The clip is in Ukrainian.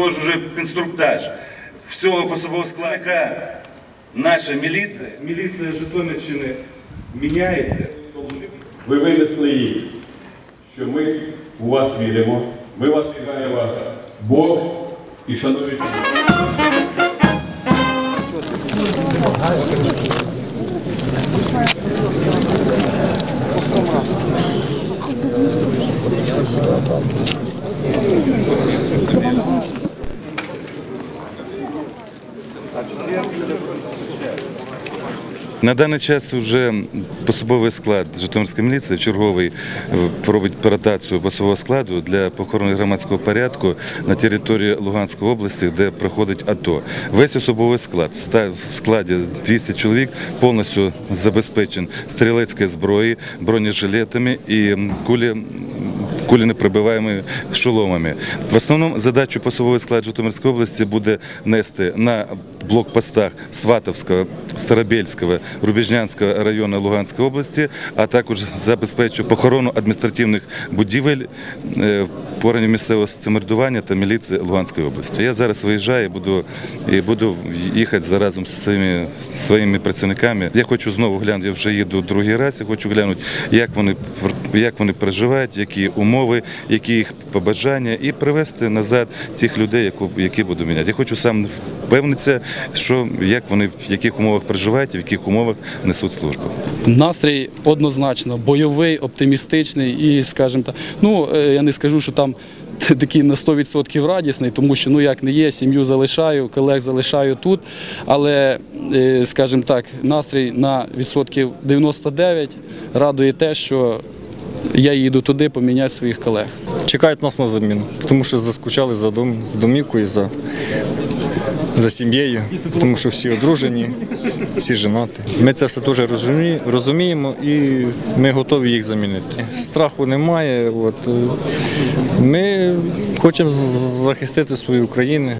Тож уже інструктаж всього посового складка. Наша міліція, міліція Житомирщини міняється. Ви винесли їй, що ми у вас віримо. Ми вас вітає вас Бог і шануємо. На даний час вже пособовий склад Житомирської міліції черговий е, пробить ротацію пособового складу для охорони громадського порядку на території Луганської області, де проходить АТО. Весь особовий склад в складі 200 чоловік повністю забезпечен стрілецькою зброєю, бронежилетами і кулі кулінепробиваємими шоломами. В основному задачу посовий склад Житомирської області буде нести на блокпостах Сватовського, Старобельського, Рубіжнянського району Луганської області, а також забезпечу охорону адміністративних будівель е, місцевого самоврядування та міліції Луганської області. Я зараз виїжджаю буду, і буду їхати за разом зі своїми, своїми працівниками. Я хочу знову глянути, я вже їду другий раз, я хочу глянути, як вони, як вони проживають, які умови, які їх побажання, і привезти назад тих людей, які буду міняти. Я хочу сам впевнитися, що як вони в яких умовах проживають, в яких умовах несуть службу. Настрій однозначно бойовий, оптимістичний і, скажімо так, ну е, я не скажу, що там такий на 100% радісний, тому що ну як не є, сім'ю залишаю, колег залишаю тут. Але, е, скажімо так, настрій на відсотків 99 радує те, що я їду туди поміняти своїх колег. чекають нас на заміну, тому що заскучали за дом, з домівкою, за, за сім'єю, тому що всі одружені, всі женаті. Ми це все дуже розуміємо і ми готові їх замінити. Страху немає. От, ми хочемо захистити свою Україну.